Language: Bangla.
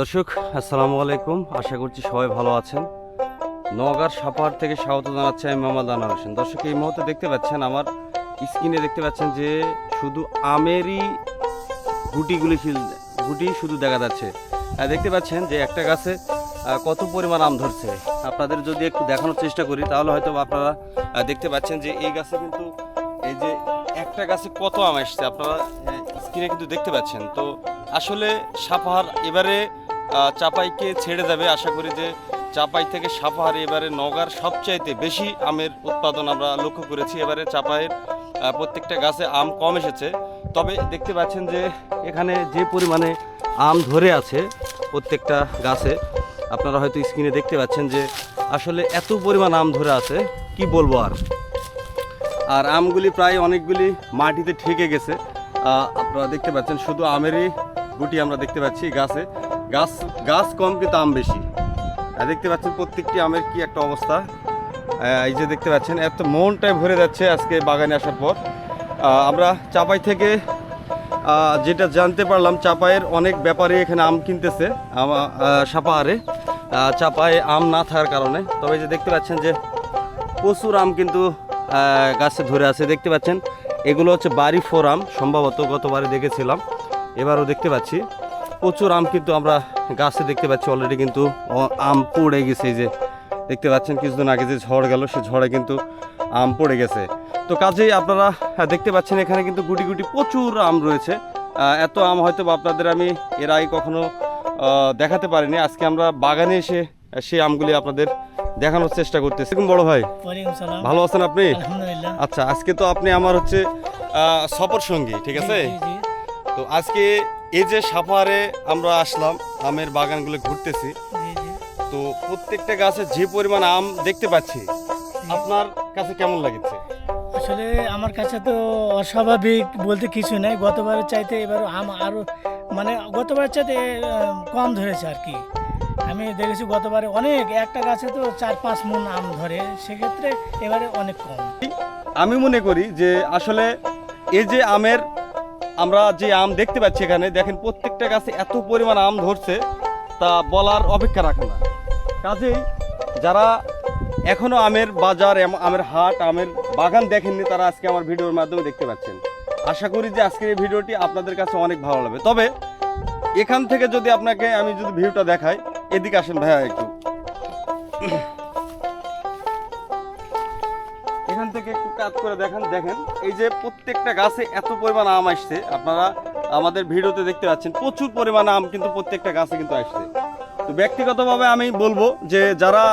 দর্শক, আসসালামু আলাইকুম। আশা করছি সবাই ভালো আছেন। নওগাঁর সাপাহার থেকে স্বাগত জানাচ্ছি আমি মোহাম্মদ আনোয়ার হোসেন। দর্শক, এই মুহূর্তে দেখতে পাচ্ছেন আমার স্ক্রিনে দেখতে পাচ্ছেন যে শুধু আমেরই গুটিগুলি গুটি শুধু দেখা যাচ্ছে। দেখতে পাচ্ছেন যে একটা গাছে কত পরিমাণ আম ধরছে। আপনাদের যদি একটু দেখানোর চেষ্টা করি, তাহলে হয়তো আপনারা দেখতে পাচ্ছেন যে এই গাছে কিন্তু, এই যে একটা গাছে কত আম আসছে আপনারা স্ক্রিনে কিন্তু দেখতে পাচ্ছেন। তো আসলে সাপাহার এবারে চাপাইকে ছেড়ে যাবে আশা করি যে চাপাই থেকে সাপাহার এবারে নগার সবচাইতে বেশি আমের উৎপাদন আমরা লক্ষ্য করেছি। এবারে চাপাইয়ের প্রত্যেকটা গাছে আম কম এসেছে। তবে দেখতে পাচ্ছেন যে এখানে যে পরিমাণে আম ধরে আছে প্রত্যেকটা গাছে, আপনারা হয়তো স্ক্রিনে দেখতে পাচ্ছেন যে আসলে এত পরিমাণ আম ধরে আছে, কি বলব আর? আর আমগুলি প্রায় অনেকগুলি মাটিতে ঠেকে গেছে। আপনারা দেখতে পাচ্ছেন শুধু আমেরই গুটি আমরা দেখতে পাচ্ছি গাছে। গাছ গাছ কম কিন্তু আম বেশি? দেখতে পাচ্ছেন প্রত্যেকটি আমের কি একটা অবস্থা। এই যে দেখতে পাচ্ছেন, এত মনটাই ভরে যাচ্ছে আজকে বাগানে আসার পর। আমরা চাপাই থেকে যেটা জানতে পারলাম চাপায়ের অনেক ব্যাপারে এখানে আম কিনতেছে সাপাহারে চাপায়ে আম না থাকার কারণে। তবে যে দেখতে পাচ্ছেন যে প্রচুর আম কিন্তু গাছে ধরে আছে। দেখতে পাচ্ছেন, এগুলো হচ্ছে বাড়ি ফোর আম, সম্ভবত গতবারে দেখেছিলাম। এবারও দেখতে পাচ্ছি। প্রচুর আম কিন্তু আমরা গাছে দেখতে পাচ্ছি অলরেডি কিন্তু আম পড়ে গেছে যে। দেখতে পাচ্ছেন কিছুদিন আগে যে ঝড় গেল সে ঝড়ে কিন্তু আম পড়ে গেছে। তো কাজেই আপনারা দেখতে পাচ্ছেন এখানে কিন্তু গুটি গুটি প্রচুর আম রয়েছে। এত আম হয়তো আপনাদের আমি এর আগে কখনো দেখাতে পারিনি। আজকে আমরা বাগানে এসে সেই আমগুলি আপনাদের দেখানোর চেষ্টা করতেছি। বড় ভাই? ভালো আছেন আপনি? আচ্ছা আজকে তো আপনি আমার হচ্ছে আহ, সফর সঙ্গী ঠিক আছে? তো আজকে এই যে সাফারে আমরা আসলাম আমের বাগানগুলো ঘুরতেছি। তো প্রত্যেকটা গাছে যে পরিমাণ আম দেখতে পাচ্ছি আপনার কাছে কেমন লাগছে? আসলে আমার কাছে তো অস্বাভাবিক বলতে কিছু নেই। গতবারের চাইতে এবার আম আরও মানে গতবারের চাইতে কম ধরেছে আর কি। আমি দেখেছি গতবারে অনেক একটা গাছে তো চার পাঁচ মন আম ধরে সেক্ষেত্রে এবারে অনেক কম। আমি মনে করি যে আসলে এই যে আমের আমরা যে আম দেখতে পাচ্ছি এখানে, দেখেন প্রত্যেকটা গাছে এত পরিমাণ আম ধরছে, তা বলার অপেক্ষা রাখে না। কাজেই যারা এখনও আমের বাজার আমের হাট, আমের বাগান দেখেননি, তারা আজকে আমার ভিডিওর মাধ্যমে দেখতে পাচ্ছেন। আশা করি যে আজকের এই ভিডিওটি আপনাদের কাছে অনেক ভালো লাগবে। তবে এখান থেকে যদি আপনাকে আমি যদি ভিউটা দেখাই, এদিকে আসেন ভাইয়া একটু। থেকে একটু কাজ করে দেখেন দেখেন। এই যে প্রত্যেকটা গাছে এত পরিমাণ আম আসছে। আপনারা আমাদের ভিডিওতে দেখতে পাচ্ছেন, প্রচুর পরিমাণ আম কিন্তু প্রত্যেকটা গাছে কিন্তু আসছে। তো ব্যক্তিগতভাবে আমি বলব যে যারা